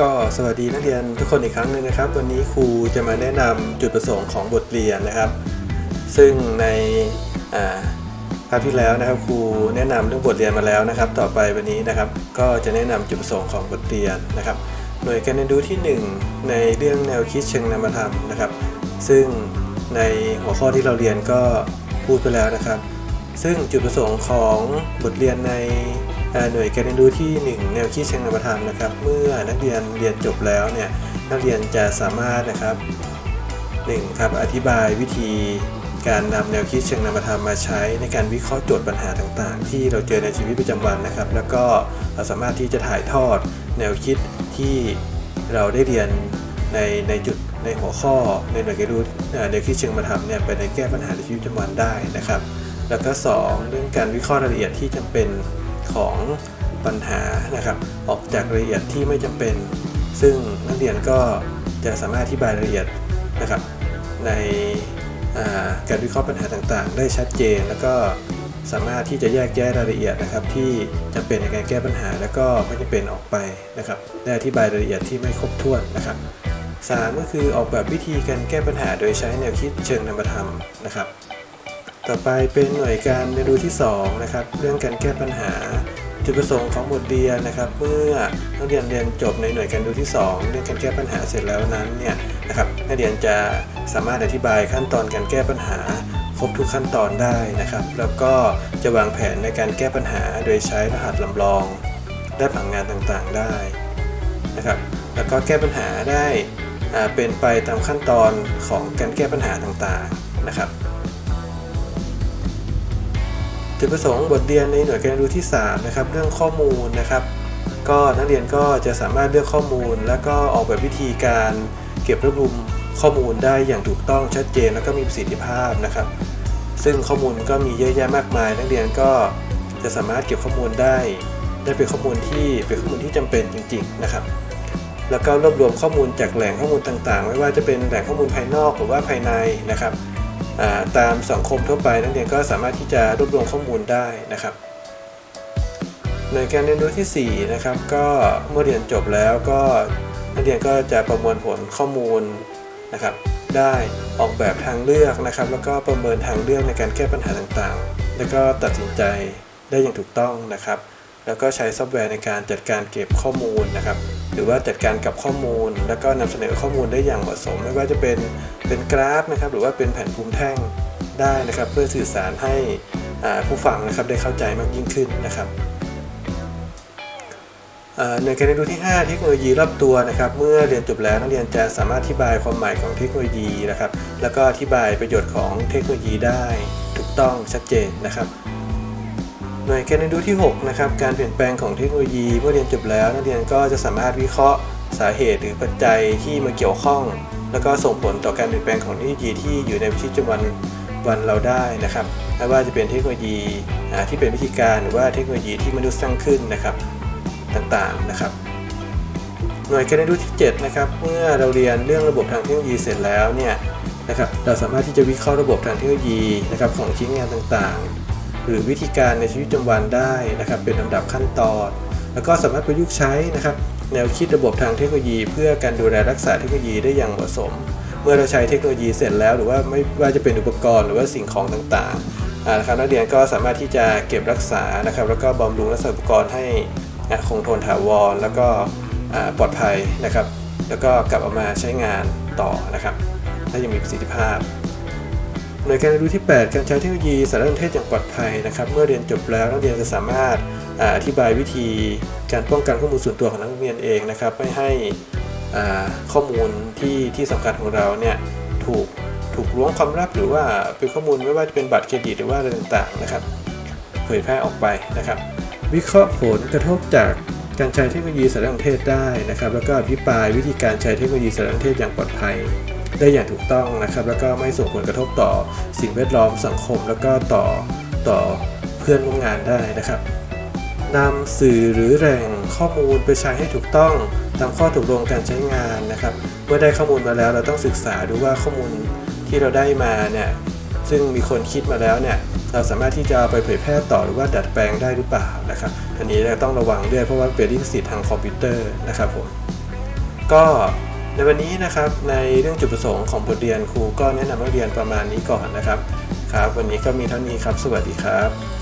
ก็สวัสดีนักเรียนทุกคนอีกครั้งหนึ่งนะครับ วันนี้ครูจะมาแนะนำจุดประสงค์ของบทเรียนนะครับ ซึ่งในอ่าคราวที่แล้วนะครับครูแนะนำเรื่องบทเรียนมาแล้วนะครับ ต่อไปวันนี้นะครับ ก็จะแนะนำจุดประสงค์ของบทเรียนนะครับ หน่วยการเรียนรู้ที่ 1 ในเรื่องแนวคิดเชิงนามธรรมนะครับ ซึ่งในหัวข้อที่เราเรียนก็พูดไปแล้วนะครับ ซึ่งจุดประสงค์ของบทเรียนใน หน่วยการเรียนรู้ที่ 1 แนวคิดเชิงนามธรรมนะครับ เมื่อนักเรียนเรียนจบแล้วเนี่ยนักเรียนจะสามารถนะครับ1ครับอธิบายวิธีการนำแนวคิดเชิงนามธรรมมาใช้ในการวิเคราะห์โจทย์ปัญหาต่างๆ ที่เราเจอในชีวิตประจำวันนะครับ แล้วก็เราสามารถที่จะถ่ายทอดแนวคิดที่เราได้เรียนในในจุดในหัวข้อในหน่วยการรู้แนวคิดเชิงนามธรรมเนี่ยไปในแก้ปัญหาในชีวิตประจำวันได้นะครับ แล้วก็ 2 เรื่องการวิเคราะห์รายละเอียดที่จำเป็น ของปัญหานะครับ ออกจากรายละเอียดที่ไม่จำเป็น ซึ่งนักเรียนก็จะสามารถอธิบายรายละเอียดนะครับ ในการวิเคราะห์ปัญหาต่างๆ ได้ชัดเจน แล้วก็สามารถที่จะแยกแยะรายละเอียดนะครับ ที่จำเป็นในการแก้ปัญหา แล้วก็ไม่จำเป็นออกไปนะครับ ได้อธิบายรายละเอียดที่ไม่ครบถ้วนนะครับสามก็คือออกแบบวิธีการแก้ปัญหาโดยใช้แนวคิดเชิงนามธรรมนะครับ ต่อไปเป็นหน่วยการเรียนรู้ที่ 2 นะครับ เรื่องการแก้ปัญหา จุดประสงค์ของบทเรียนนะครับ เมื่อนักเรียนเรียนจบในหน่วยการเรียนรู้ที่ 2 เรื่องการแก้ปัญหาเสร็จแล้วนั้นเนี่ยนะครับนักเรียนจะสามารถอธิบายขั้นตอนการแก้ปัญหาครบทุกขั้นตอนได้นะครับ แล้วก็จะวางแผนในการแก้ปัญหาโดยใช้รหัสลำลอง และผังงานต่างๆได้นะครับ แล้วก็แก้ปัญหาได้เป็นไปตามขั้นตอนของการแก้ปัญหาต่างๆนะครับ จุดประสงค์บทเรียนในหน่วยการเรียนรู้ที่3นะครับเรื่องข้อมูลนะครับ ก็นักเรียนก็จะสามารถเลือกข้อมูล แล้วก็ออกแบบวิธีการเก็บรวบรวมข้อมูลได้อย่างถูกต้องชัดเจน แล้วก็มีประสิทธิภาพนะครับ ซึ่งข้อมูลก็มีเยอะแยะมากมาย นักเรียนก็จะสามารถเก็บข้อมูลได้ ได้เป็นข้อมูลที่เป็นข้อมูลที่จำเป็นจริง ๆนะครับแล้วก็รวบรวมข้อมูลจากแหล่งข้อมูลต่างๆ ไม่ว่าจะเป็นแหล่งข้อมูลภายนอกหรือว่าภายในนะครับ ตามสังคมทั่วไปนักเรียนก็สามารถที่จะรวบรวมข้อมูลได้นะครับหน่วยการเรียนรู้ที่ 4 นะครับ ก็เมื่อเรียนจบแล้วก็นักเรียนก็จะประมวลผลข้อมูลนะครับ ได้ออกแบบทางเลือกนะครับ แล้วก็ประเมินทางเลือกในการแก้ปัญหาต่างๆ แล้วก็ตัดสินใจได้อย่างถูกต้องนะครับ แล้วก็ใช้ซอฟต์แวร์ในการจัดการเก็บข้อมูลนะครับ หรือว่าจัดการกับข้อมูล แล้วก็นำเสนอข้อมูลได้อย่างเหมาะสม ไม่ว่าจะเป็นเป็นกราฟนะครับหรือว่าเป็นแผ่นภูมิแท่งได้นะครับ เพื่อสื่อสารให้ผู้ฟังนะครับได้เข้าใจมากยิ่งขึ้นนะครับในการเรียนรู้ที่ 5 เทคโนโลยีรอบตัวนะครับ เมื่อเรียนจบแล้วนักเรียนจะสามารถอธิบายความหมายของเทคโนโลยีนะครับ แล้วก็อธิบายประโยชน์ของเทคโนโลยีได้ถูกต้องชัดเจนนะครับ หน่วยการเรียนรู้ที่6นะครับการเปลี่ยนแปลงของเทคโนโลยีเมื่อเรียนจบแล้ว นักเรียนก็จะสามารถวิเคราะห์สาเหตุหรือปัจจัยที่มาเกี่ยวข้อง แล้วก็ส่งผลต่อการเปลี่ยนแปลงของเทคโนโลยีที่อยู่ในชีวิตประจำวันวันเราได้นะครับไม่ว่าจะเป็นเทคโนโลยีที่เป็นวิธีการหรือว่าเทคโนโลยีที่มนุษย์สร้างขึ้นนะครับต่างๆนะครับหน่วยการเรียนรู้ที่7นะครับเมื่อเราเรียนเรื่องระบบทางเทคโนโลยีเสร็จแล้วเนี่ยนะครับเราสามารถที่จะวิเคราะห์ระบบทางเทคโนโลยีนะครับของชิ้นงานต่างๆ หรือวิธีการในชีวิตประจำวันได้นะครับ เป็นลำดับขั้นตอน แล้วก็สามารถประยุกต์ใช้นะครับ แนวคิดระบบทางเทคโนโลยี เพื่อการดูแลรักษาเทคโนโลยีได้อย่างเหมาะสม เมื่อเราใช้เทคโนโลยีเสร็จแล้วหรือว่าไม่ว่าจะเป็นอุปกรณ์หรือว่าสิ่งของต่างๆนะครับนักเรียนก็สามารถที่จะเก็บรักษานะครับ แล้วก็บำรุงรักษาอุปกรณ์ให้คงทนถาวรแล้วก็ปลอดภัยนะครับ แล้วก็กลับเอามาใช้งานต่อนะครับได้อยังมีประสิทธิภาพ หน่วยการเรียนรู้ที่ 8 การใช้เทคโนโลยีสารสนเทศอย่างปลอดภัยนะครับ เมื่อเรียนจบแล้วนักเรียนจะสามารถอธิบายวิธีการป้องกันข้อมูลส่วนตัวของนักเรียนเองนะครับไม่ให้ข้อมูลที่ที่สำคัญของเราเนี่ยถูกถูกล้วงความลับหรือว่าเป็นข้อมูลไม่ว่าจะเป็นบัตรเครดิตหรือว่าอะไรต่างๆนะครับเผยแพร่ออกไปนะครับ วิเคราะห์ผลกระทบจากการใช้เทคโนโลยีสารสนเทศได้นะครับ แล้วก็อภิปรายวิธีการใช้เทคโนโลยีสารสนเทศอย่างปลอดภัย ได้อย่างถูกต้องนะครับ แล้วก็ไม่ส่งผลกระทบต่อสิ่งแวดล้อมสังคม แล้วก็ต่อต่อเพื่อนร่วมงานได้นะครับนำสื่อหรือแหล่งข้อมูลไปใช้ให้ถูกต้องตามข้อตกลงการใช้งานนะครับ เมื่อได้ข้อมูลมาแล้วเราต้องศึกษาดูว่าข้อมูลที่เราได้มาเนี่ยซึ่งมีคนคิดมาแล้วเนี่ยเราสามารถที่จะเอาไปเผยแพร่ต่อหรือว่าดัดแปลงได้หรือเปล่านะครับอันนี้เราต้องระวังด้วยเพราะว่าเป็นลิขสิทธิ์ทางคอมพิวเตอร์นะครับผมก็ ในวันนี้นะครับในเรื่องจุดประสงค์ของบทเรียนครูก็แนะนำให้เรียนประมาณนี้ก่อนนะครับครับ วันนี้ก็มีเท่านี้ครับ สวัสดีครับ